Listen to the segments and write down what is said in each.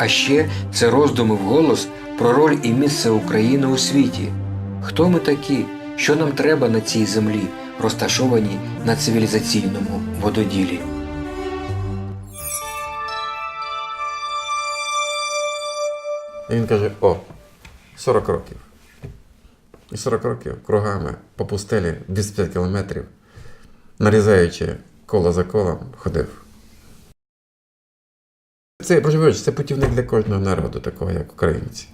а ще це роздуми вголос про роль і місце України у світі. Хто ми такі, що нам треба на цій землі, розташованій на цивілізаційному вододілі. Він каже: о, 40 років. І 40 років кругами по пустелі 205 кілометрів, нарізаючи коло за колом, ходив. Це, проживаючи, це путівник для кожного народу, такого як. Українці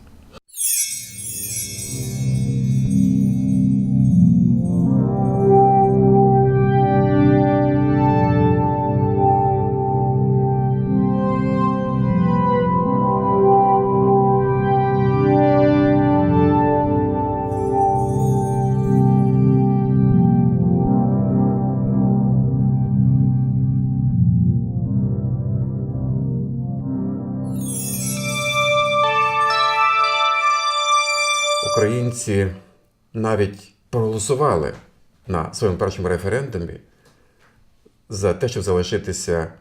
проголосували на своєму першому референдумі за те, щоб залишитися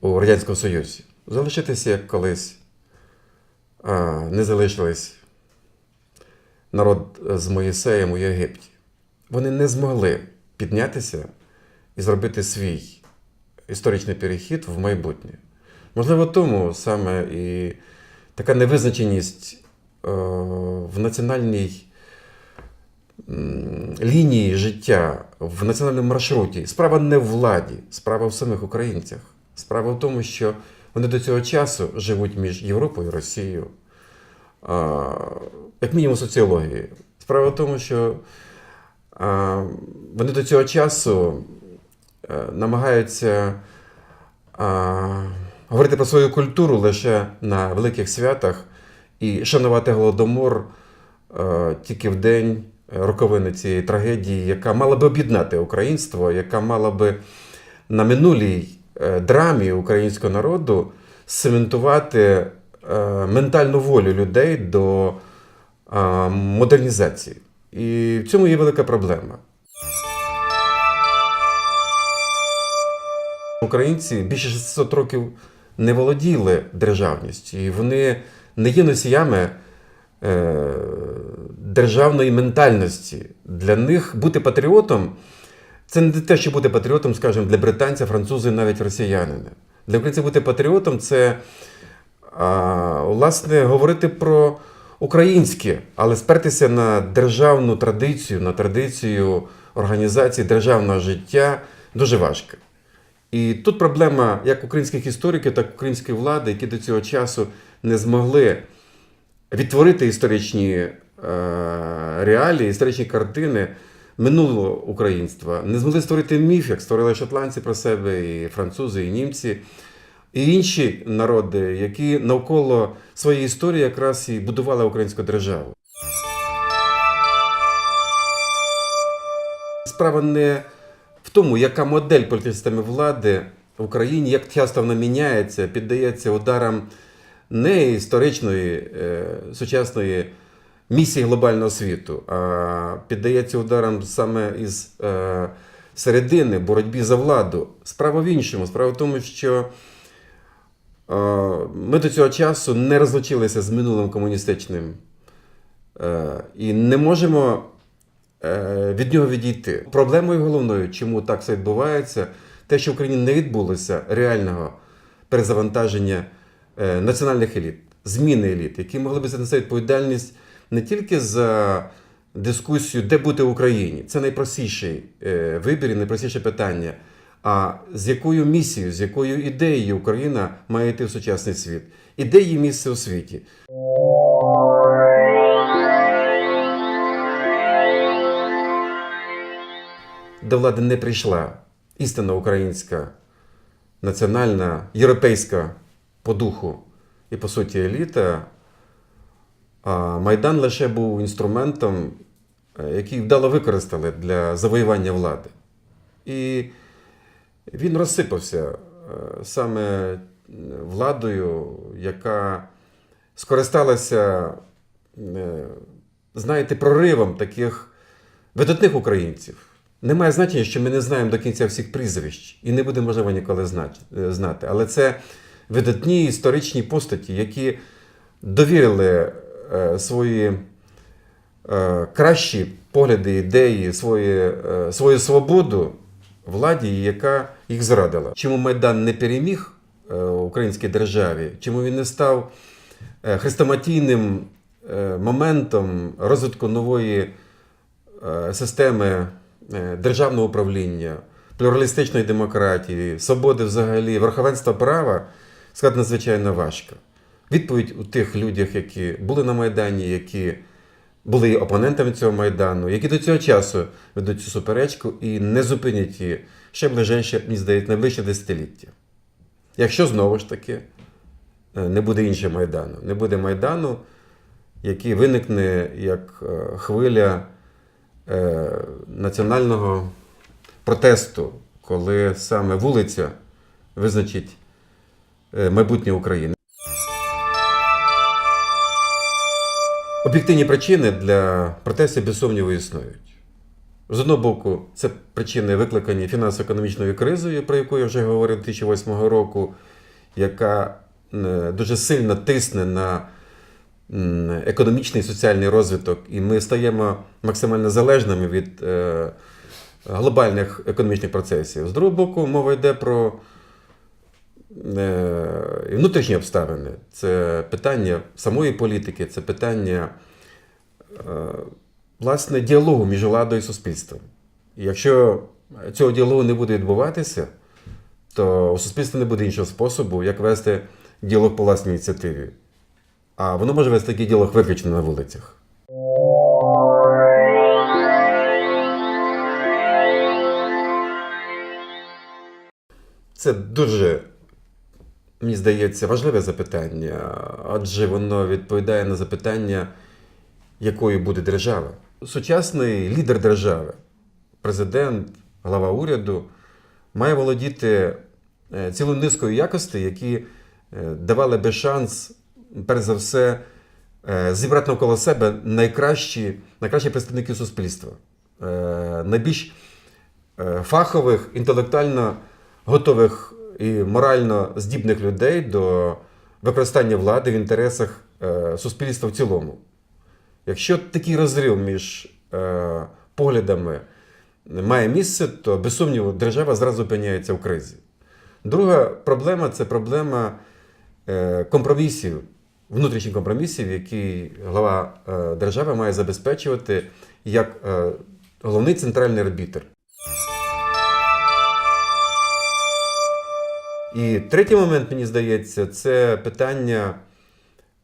у Радянському Союзі. Залишитися як колись не залишились народ з Моїсеєм у Єгипті. Вони не змогли піднятися і зробити свій історичний перехід в майбутнє. Можливо, тому саме і така невизначеність е, в національній лінії життя, в національному маршруті. Справа не в владі, справа в самих українцях. Справа в тому, що вони до цього часу живуть між Європою і Росією, як мінімум соціологією. Справа в тому, що вони до цього часу е, намагаються говорити про свою культуру лише на великих святах і шанувати голодомор е, тільки в день роковини цієї трагедії, яка мала би об'єднати українство, яка мала би на минулій е, драмі українського народу цементувати е, ментальну волю людей до е, модернізації. І в цьому є велика проблема. Українці більше 600 років не володіли державністю, і вони не є носіями державної ментальності. Для них бути патріотом це не те, що бути патріотом, скажімо, для британця, француза навіть росіянина. Для українців бути патріотом це власне говорити про українське, але спертися на державну традицію, на традицію організації державного життя дуже важко. І тут проблема як українських істориків, так і української влади, які до цього часу не змогли відтворити історичні е, реалії, історичні картини минулого українства, не змогли створити міф, як створили шотландці про себе, і французи, і німці, і інші народи, які навколо своєї історії якраз і будували українську державу. Справа не в тому, яка модель політичної системи влади в Україні, як часто вона міняється, піддається ударам не історичної е, сучасної місії глобального світу, а піддається ударам саме із е, середини боротьбі за владу. Справа в іншому. Справа в тому, що е, ми до цього часу не розлучилися з минулим комуністичним і не можемо від нього відійти. Проблемою головною, чому так все відбувається, те, що в Україні не відбулося реального перезавантаження національних еліт, зміни еліт, які могли б занести відповідальність не тільки за дискусію, де бути в Україні. Це найпростіший е, вибір і найпростіше питання. А з якою місією, з якою ідеєю Україна має йти в сучасний світ? І де її місце у світі? До влади не прийшла істинно українська, національна, європейська по духу і, по суті, еліта, Майдан лише був інструментом, е, який вдало використали для завоювання влади. І він розсипався е, саме владою, яка скористалася, е, знаєте, проривом таких видатних українців. Немає значення, що ми не знаємо до кінця всіх прізвищ і не будемо, можливо, ніколи знати. Але це видатні історичні постаті, які довірили е, свої е, кращі погляди, ідеї, свої, е, свою свободу владі, яка їх зрадила. Чому Майдан не переміг українській державі? Чому він не став хрестоматійним моментом розвитку нової системи державного управління, плюралістичної демократії, свободи взагалі, верховенства права, сказати надзвичайно важко. Відповідь у тих людях, які були на Майдані, які були опонентами цього Майдану, які до цього часу ведуть цю суперечку і не зупинять її ще ближче, мені здається, найближче десятиліття. Якщо знову ж таки е, не буде іншого Майдану, не буде Майдану, який виникне як е, хвиля е, національного протесту, коли саме вулиця визначить майбутнє України. Об'єктивні причини для протестів без сумніву існують. З одного боку, це причини викликані фінансово-економічною кризою, про яку я вже говорив 2008 року, яка е, дуже сильно тисне на економічний і соціальний розвиток, і ми стаємо максимально залежними від е, глобальних економічних процесів. З другого боку, мова йде про е, і внутрішні обставини. Це питання самої політики, це питання е, власне діалогу між владою і суспільством. І якщо цього діалогу не буде відбуватися, то у суспільства не буде іншого способу, як вести діалог по власній ініціативі. А воно може вести такий діалог виключно на вулицях. Це дуже, мені здається, важливе запитання, адже воно відповідає на запитання, якою буде держава. Сучасний лідер держави, президент, глава уряду, має володіти е, цілою низкою якостей, які е, давали би шанс, перш за все, е, зібрати навколо себе найкращі, найкращі представники суспільства, найбільш фахових, інтелектуально готових і морально здібних людей до використання влади в інтересах е, суспільства в цілому. Якщо такий розрив між е, поглядами має місце, то без сумніву держава зразу опиняється в кризі. Друга проблема це проблема е, компромісів, внутрішніх компромісів, які глава держави має забезпечувати як головний центральний арбітр. І третій момент, мені здається, це питання,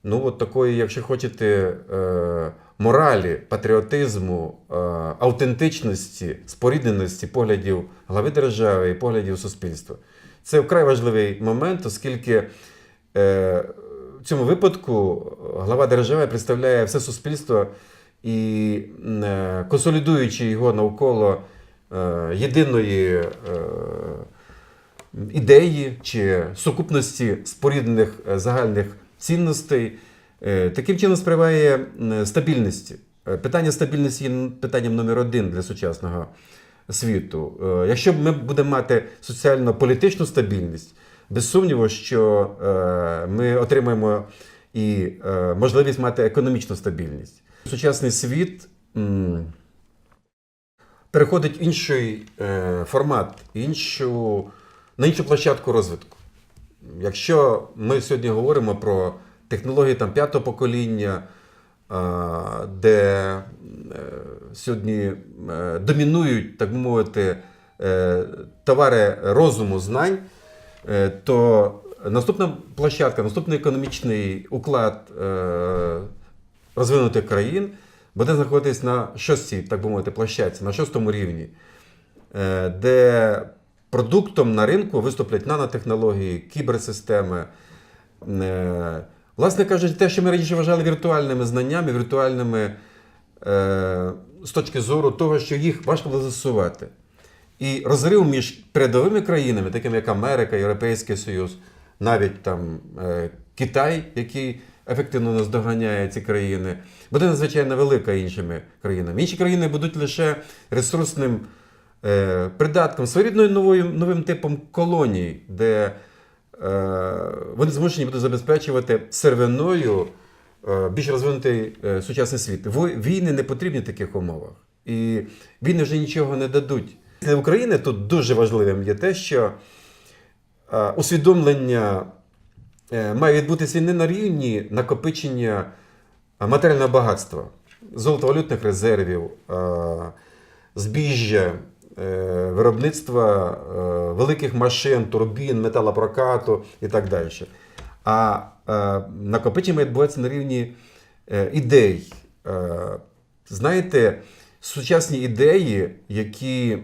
ну, от такої, якщо хочете, е, моралі, патріотизму, е, автентичності, спорідненості поглядів глави держави і поглядів суспільства. Це вкрай важливий момент, оскільки е, в цьому випадку глава держави представляє все суспільство і консолідуючи його навколо єдиної. Ідеї чи сукупності споріднених е, загальних цінностей, е, таким чином сприває стабільності. Е, Питання стабільності є питанням номер один для сучасного світу. Якщо ми будемо мати соціально-політичну стабільність, без сумніву, що ми отримаємо і можливість мати економічну стабільність. Сучасний світ переходить в інший формат, іншу, на іншу площадку розвитку. Якщо ми сьогодні говоримо про технології там, п'ятого покоління, де е, сьогодні е, домінують, так би мовити, е, товари розуму, знань, то наступна площадка, наступний економічний уклад розвинутих країн буде знаходитись на шостій, так би мовити, площадці, на шостому рівні, де продуктом на ринку виступлять нанотехнології, кіберсистеми, е, Власне кажучи, те, що ми раніше вважали віртуальними знаннями, віртуальними е, з точки зору того, що їх важко було застосувати. І розрив між передовими країнами, такими як Америка, Європейський Союз, навіть там е, Китай, який ефективно наздоганяє ці країни, буде надзвичайно велика іншими країнами. Інші країни будуть лише ресурсним придатком, своєрідною новою, новим типом колоній, де е, вони змушені будуть забезпечувати сировиною е, більш розвинутий е, сучасний світ. Війни не потрібні в таких умовах. І війни вже нічого не дадуть. Для України тут дуже важливим є те, що е, усвідомлення е, має відбутися не на рівні накопичення е, матеріального багатства, золотовалютних резервів, е, збіжжя, е, виробництва е, великих машин, турбін, металопрокату і так далі. А е, накопичення має відбуватися на рівні е, ідей. Е, Знаєте, сучасні ідеї, які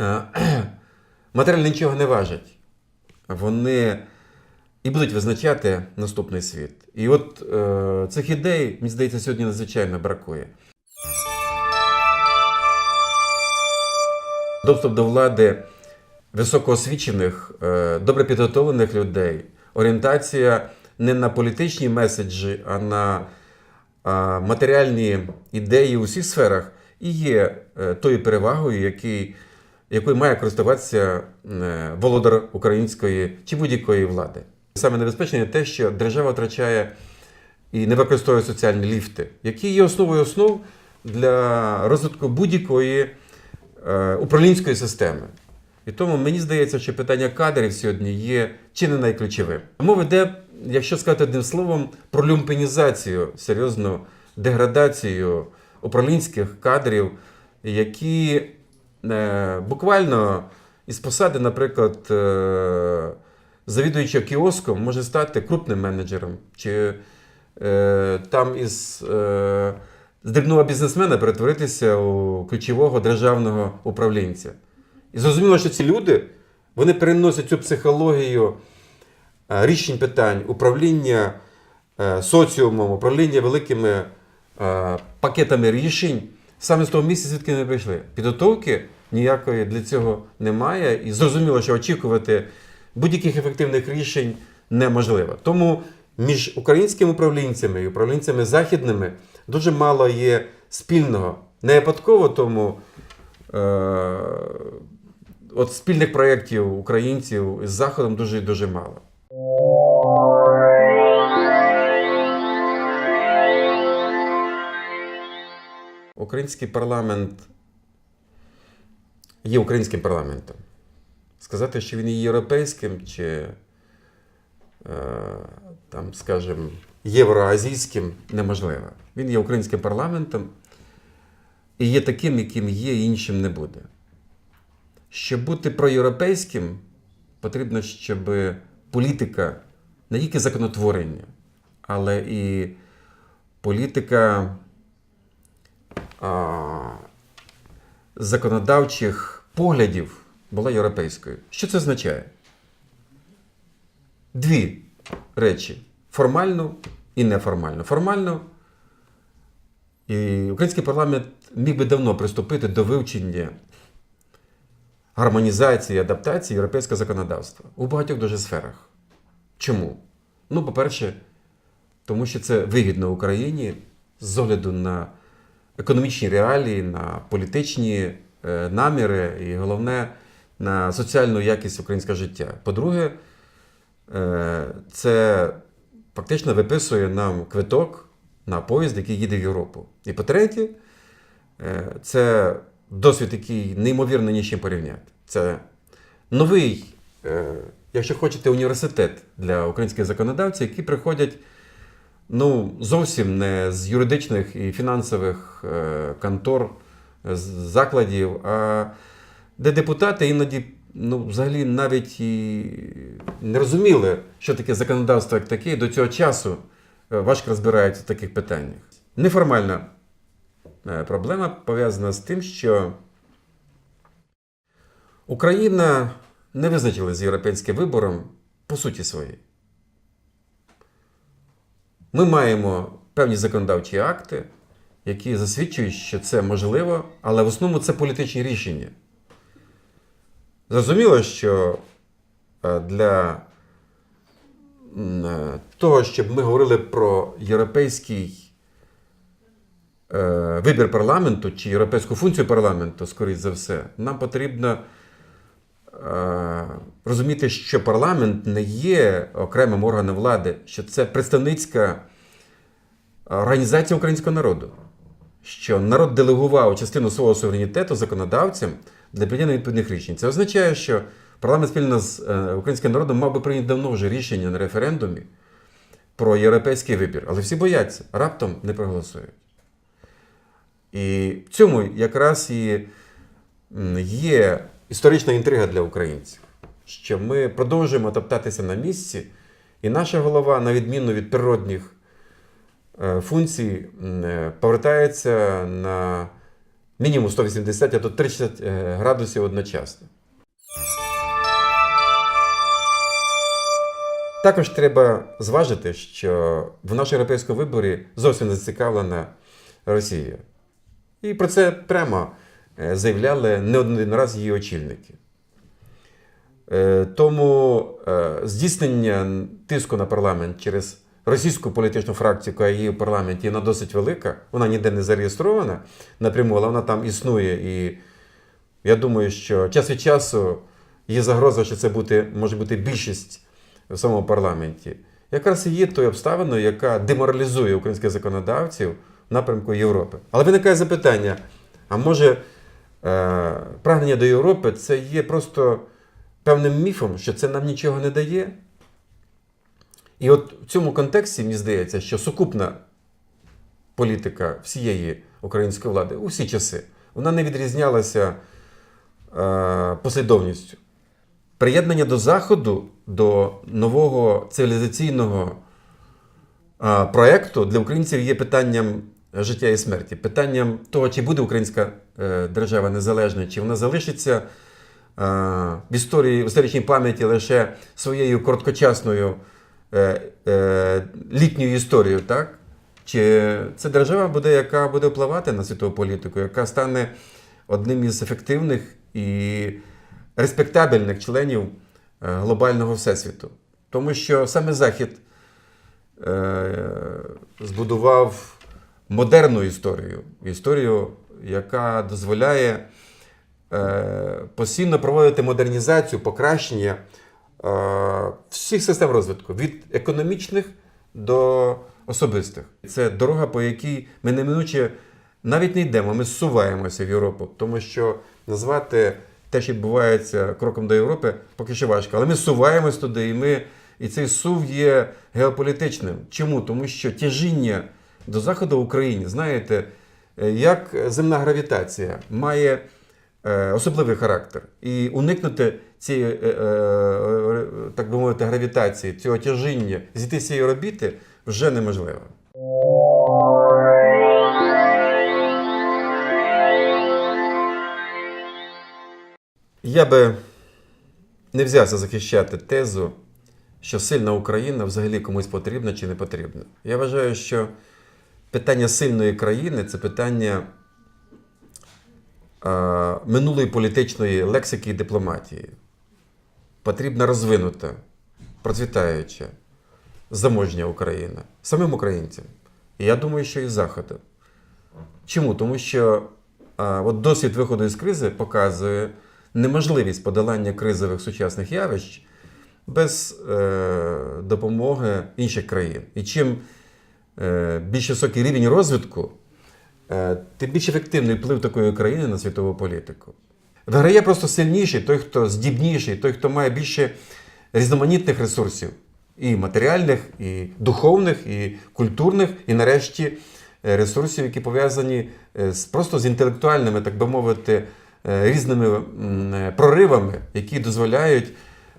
е, матеріально нічого не важать, вони і будуть визначати наступний світ. І от е, цих ідей, мені здається, сьогодні надзвичайно бракує. Доступ до влади високоосвічених, е, добре підготовлених людей, орієнтація не на політичні меседжі, а на матеріальні ідеї у всіх сферах і є е, тою перевагою, який, якою має користуватися е, володар української чи будь-якої влади. Саме небезпечне те, що держава втрачає і не використовує соціальні ліфти, які є основою основ для розвитку будь-якої управлінської системи. І тому мені здається, що питання кадрів сьогодні є чи не найключовим. Мова йде, якщо сказати одним словом, про люмпенізацію, серйозну деградацію управлінських кадрів, які е, буквально із посади, наприклад, е, завідуючого кіоском може стати крупним менеджером, чи е, там із е, з дрібного бізнесмена перетворитися у ключового державного управлінця. І зрозуміло, що ці люди вони переносять цю психологію е, рішень питань, управління е, соціумом, управління великими е, пакетами рішень саме з того місця, звідки вони прийшли. Підготовки ніякої для цього немає, і зрозуміло, що очікувати будь-яких ефективних рішень неможливо. Тому між українськими управлінцями і управлінцями західними дуже мало є спільного. Не випадково тому. Е, От спільних проєктів українців з Заходом дуже і дуже мало. Український парламент є українським парламентом. Сказати, що він є європейським чи, е, там, скажімо, євроазійським неможливо. Він є українським парламентом і є таким, яким є, і іншим не буде. Щоб бути проєвропейським, потрібно, щоб політика не тільки законотворення, але і політика а, законодавчих поглядів була європейською. Що це означає? Дві речі: формальну і неформальну. Формально і український парламент міг би давно приступити до вивчення гармонізації, адаптації європейського законодавства у багатьох дуже сферах. Чому? Ну, по-перше, тому що це вигідно Україні з огляду на економічні реалії, на політичні е, наміри і головне на соціальну якість українського життя. По-друге, е, це фактично виписує нам квиток на поїзд, який їде в Європу. І по-третє, е, це досвід, який неймовірно ні з чим порівняти. Це новий, е, якщо хочете, університет для українських законодавців, які приходять ну, зовсім не з юридичних і фінансових е, контор, закладів, а де депутати іноді ну, взагалі навіть і не розуміли, що таке законодавство як таке, і до цього часу е, важко розбираються в таких питаннях. Неформальна е, проблема пов'язана з тим, що Україна не визначилася з європейським вибором по суті своїй. Ми маємо певні законодавчі акти, які засвідчують, що це можливо, але в основному це політичні рішення. Зрозуміло, що е, для е, того, щоб ми говорили про європейський е, вибір парламенту чи європейську функцію парламенту, скоріш за все, нам потрібно розуміти, що парламент не є окремим органом влади, що це представницька організація українського народу. Що народ делегував частину свого суверенітету законодавцям для прийняття відповідних рішень. Це означає, що парламент спільно з е, українським народом мав би прийняти давно вже рішення на референдумі про європейський вибір. Але всі бояться, раптом не проголосують. І в цьому якраз і є історична інтрига для українців, що ми продовжуємо топтатися на місці, і наша голова, на відміну від природних е, функцій, е, повертається на мінімум 180, а то 30 е, градусів одночасно. Також треба зважити, що в нашому європейському виборі зовсім не зацікавлена Росія. І про це прямо е, заявляли не один раз її очільники. Е, Тому здійснення тиску на парламент через російську політичну фракцію, яка є в парламенті, вона досить велика, вона ніде не зареєстрована напряму, але вона там існує. І я думаю, що час від часу є загроза, що це буде, може бути більшість в самому парламенті. Якраз і є тою обставиною, яка деморалізує українських законодавців в напрямку Європи. Але виникає запитання: а може е, прагнення до Європи це є просто певним міфом, що це нам нічого не дає? І от в цьому контексті мені здається, що сукупна політика всієї української влади у всі часи вона не відрізнялася е, послідовністю. Приєднання до Заходу, до нового цивілізаційного а, проекту для українців є питанням життя і смерті, питанням того, чи буде українська е, держава незалежною, чи вона залишиться е, в історії, в історичній пам'яті лише своєю короткочасною е, е, літньою історією, так? Чи це держава буде, яка буде впливати на світову політику, яка стане одним із ефективних і респектабельних членів е, глобального всесвіту. Тому що саме Захід е, збудував модерну історію, історію, яка дозволяє е, постійно проводити модернізацію, покращення всіх систем розвитку від економічних до особистих. Це дорога, по якій ми неминуче навіть не йдемо, ми зсуваємося в Європу, тому що назвати те, що відбувається кроком до Європи, поки що важко. Але ми зсуваємось туди, і ми. І цей сув є геополітичним. Чому? Тому що тяжіння до заходу в Україні, знаєте, е, як земна гравітація має е, особливий характер. І уникнути цієї, е, е, так би мовити, гравітації, цього тяжіння, зійти з цієї орбіти вже неможливо. Я би не взявся захищати тезу, що сильна Україна взагалі комусь потрібна чи не потрібна. Я вважаю, що питання сильної країни це питання е, минулої політичної лексики і дипломатії. Потрібна розвинута, процвітаюча, заможня Україна самим українцям. І я думаю, що і Заходу. Чому? Тому що а, от досвід виходу із кризи показує неможливість подолання кризових сучасних явищ без е, допомоги інших країн. І чим е, більш високий рівень розвитку, е, тим більш ефективний вплив такої країни на світову політику. Виграє просто сильніший, той, хто здібніший, той, хто має більше різноманітних ресурсів, і матеріальних, і духовних, і культурних, і нарешті е, ресурсів, які пов'язані е, з просто з інтелектуальними, так би мовити, е, різними е, проривами, які дозволяють,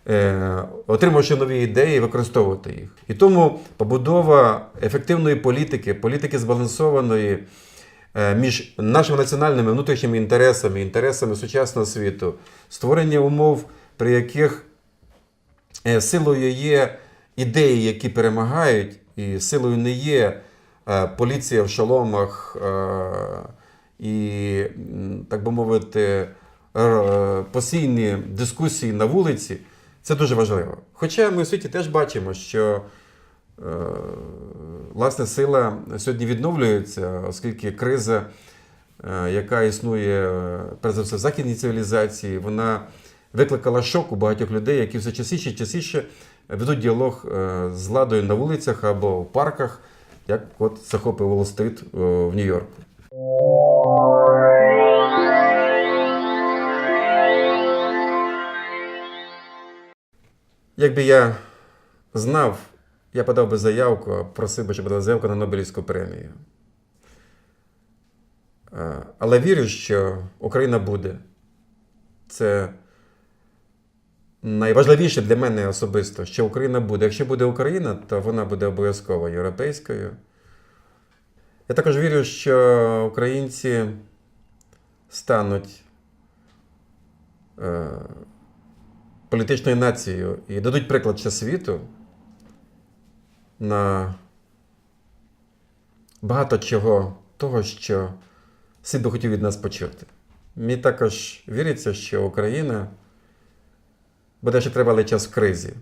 е, отримавши нові ідеї, використовувати їх. І тому побудова ефективної політики, політики збалансованої е, між нашими національними внутрішніми інтересами, інтересами сучасного світу, створення умов, при яких е, силою є ідеї, які перемагають, І силою не є е, поліція в шоломах е, і, так би мовити, постійні дискусії на вулиці. Це дуже важливо. Хоча ми в світі теж бачимо, що е, власне сила сьогодні відновлюється, оскільки криза, е, яка існує е, перш за все в західній цивілізації, вона викликала шок у багатьох людей, які все частіше і частіше ведуть діалог е, з владою на вулицях або в парках, як от захопив Уолл-стріт е, в Нью-Йорку. Якби я знав, я подав би заявку, просив би, щоб подав заявку на Нобелівську премію. Але вірю, що Україна буде. Це найважливіше для мене особисто, що Україна буде. Якщо буде Україна, то вона буде обов'язково європейською. Я також вірю, що українці стануть е, політичною нацією і дадуть приклад ще світу на багато чого того, що світ би хотів від нас почути. Мені також віриться, що Україна буде ще тривалий час в кризі,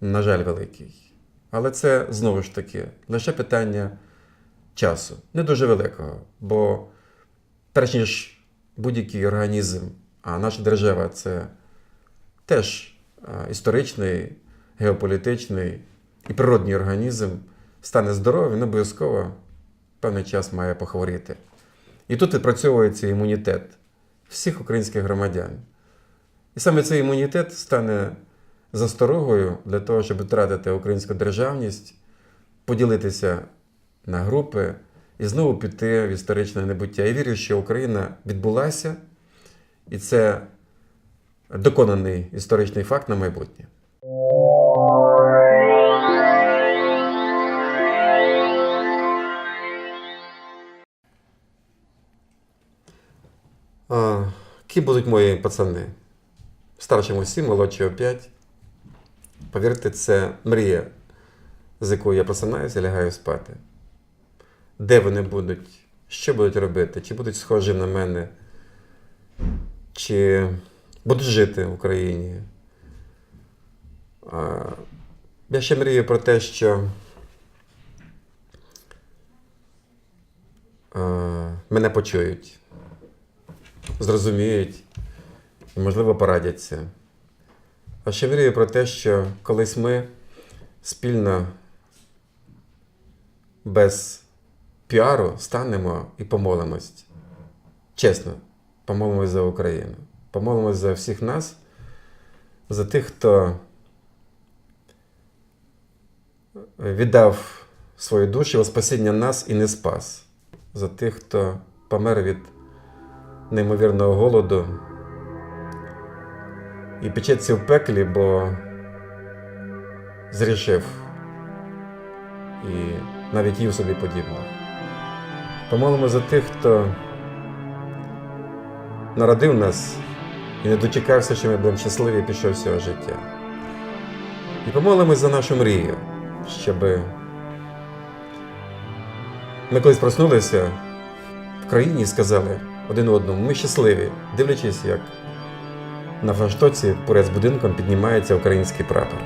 на жаль, великий. Але це знову ж таки лише питання часу, не дуже великого. Бо перш ніж будь-який організм, а наша держава це теж історичний, геополітичний і природний організм, стане здоровим, він обов'язково певний час має похворіти. І тут відпрацьовується імунітет всіх українських громадян. І саме цей імунітет стане засторогою для того, щоб втратити українську державність, поділитися на групи і знову піти в історичне небуття. Я вірю, що Україна відбулася, і це доконаний історичний факт на майбутнє. А, Ким будуть мої пацани? Старшому 7, молодшого 5. Повірте, це мрія, з якою я просинаюся і лягаю спати. Де вони будуть, що будуть робити, чи будуть схожі на мене, чи будуть жити в Україні. А, Я ще мрію про те, що а, мене почують, зрозуміють і, можливо, порадяться. А ще мрію про те, що колись ми спільно без піару станемо і помолимось. Чесно, помолимось за Україну. Помолимось за всіх нас, за тих, хто віддав свою душу спасіння нас і не спас, за тих, хто помер від неймовірного голоду і печеться в пеклі, бо зрішив і навіть їв собі подібно. Помолимо за тих, хто народив нас і не дочекався, що ми будемо щасливі пішов з цього життя. І помолимось за нашу мрію, щоб ми колись проснулися в країні і сказали один одному, ми щасливі, дивлячись, як на флагштоці поряд з будинком піднімається український прапор.